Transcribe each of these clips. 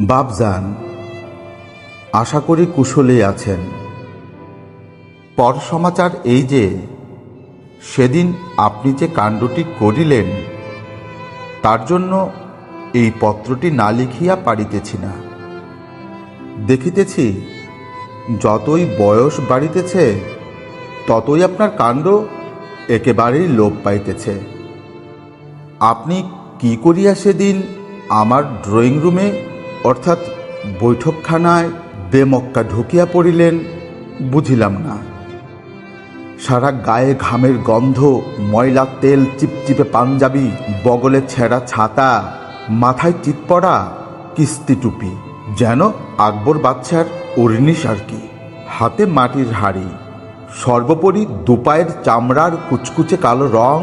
বাপজান, আশা করি কুশলেই আছেন। পর সমাচার এই যে, সেদিন আপনি যে কাণ্ডটি করিলেন, তার জন্য এই পত্রটি না লিখিয়া পারিতেছি না। দেখিতেছি, যতই বয়স বাড়িতেছে, ততই আপনার কাণ্ড একেবারেই লোপ পাইতেছে। আপনি কি করিয়া সেদিন আমার ড্রয়িং রুমে অর্থাৎ বৈঠকখানায় বেমক্কা ঢুকিয়া পড়িলেন, বুঝিলাম না। সারা গায়ে ঘামের গন্ধ, ময়লা তেল, চিপচিপে পাঞ্জাবি, বগলে ছেঁড়া ছাতা, মাথায় চিত পড়া কিস্তি টুপি, যেন আকবর বাচ্চার অরিনিস আর কি। হাতে মাটির হাড়ি, সর্বোপরি দুপায়ের চামড়ার কুচকুচে কালো রং,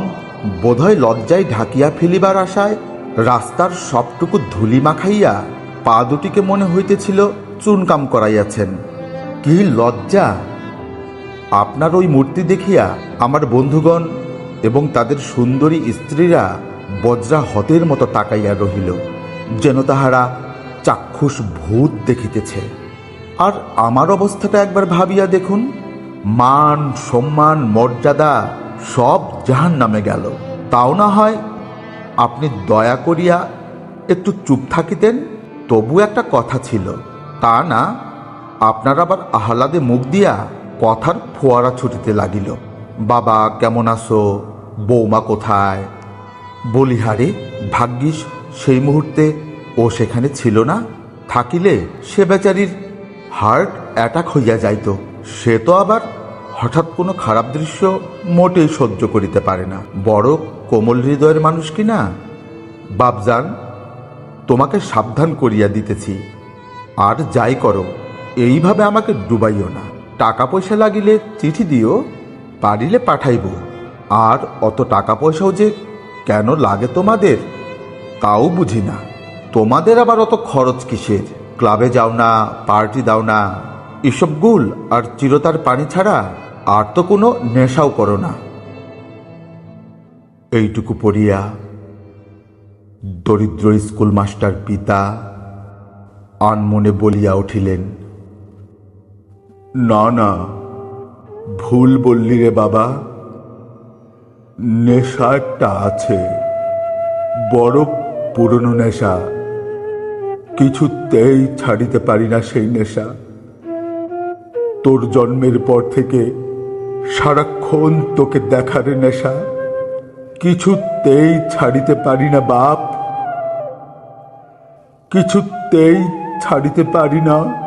বোধহয় লজ্জায় ঢাকিয়া ফেলিবার আশায় রাস্তার সবটুকু ধুলি মাখাইয়া পা দুটিকে মনে হইতেছিল চুনকাম করাইয়াছেন। কি লজ্জা! আপনার ওই মূর্তি দেখিয়া আমার বন্ধুগণ এবং তাদের সুন্দরী স্ত্রীরা বজ্রা হতের মতো তাকাইয়া রহিল, যেন তাহারা চাক্ষুষ ভূত দেখিতেছে। আর আমার অবস্থাটা একবার ভাবিয়া দেখুন, মান, সম্মান, মর্যাদা সব জাহান নামে গেল। তাও না হয় আপনি দয়া করিয়া একটু চুপ থাকিতেন? তবু একটা কথা ছিল, তা না, আপনার আবার আহ্লাদে মুখ দিয়া কথার ফোয়ারা ছুটিতে লাগিল। বাবা, কেমন আছো? বৌমা কোথায়? বলিহারে ভাগ্যিস সেই মুহূর্তে ও সেখানে ছিল না। থাকিলে সে বেচারির হার্ট অ্যাটাক হইয়া যাইত। সে তো আবার হঠাৎ কোনো খারাপ দৃশ্য মোটেই সহ্য করিতে পারে না। বড় কোমল হৃদয়ের মানুষ কি না? বাপজান তোমাকে সাবধান করিয়া দিতেছি। আর যাই করো, এইভাবে আমাকে ডুবাইও না। টাকা পয়সা লাগিলে চিঠি দিও, পারিলে পাঠাইব। আর অত টাকা পয়সাও যে কেন লাগে তোমাদের, তাও বুঝি না। তোমাদের আবার অত খরচ কিসের? ক্লাবে যাও না, পার্টি দাও না। এসব গুল আর চিরতার পানি ছাড়া আর তো কোনো নেশাও করো না। এইটুকু পড়িয়া দরিদ্র স্কুল মাস্টার পিতা আনমনে বলিয়া উঠিলেন, না না, ভুল বললি রে বাবা। নেশা একটা আছে, বড় পুরনো নেশা। কিছুতেই ছাড়িতে পারি না সেই নেশা। তোর জন্মের পর থেকে সারাক্ষণ তোকে দেখার নেশা। কিছুতেই ছাড়িতে পারি না বাপ। কিছুতেই ছাড়িতে পারি না।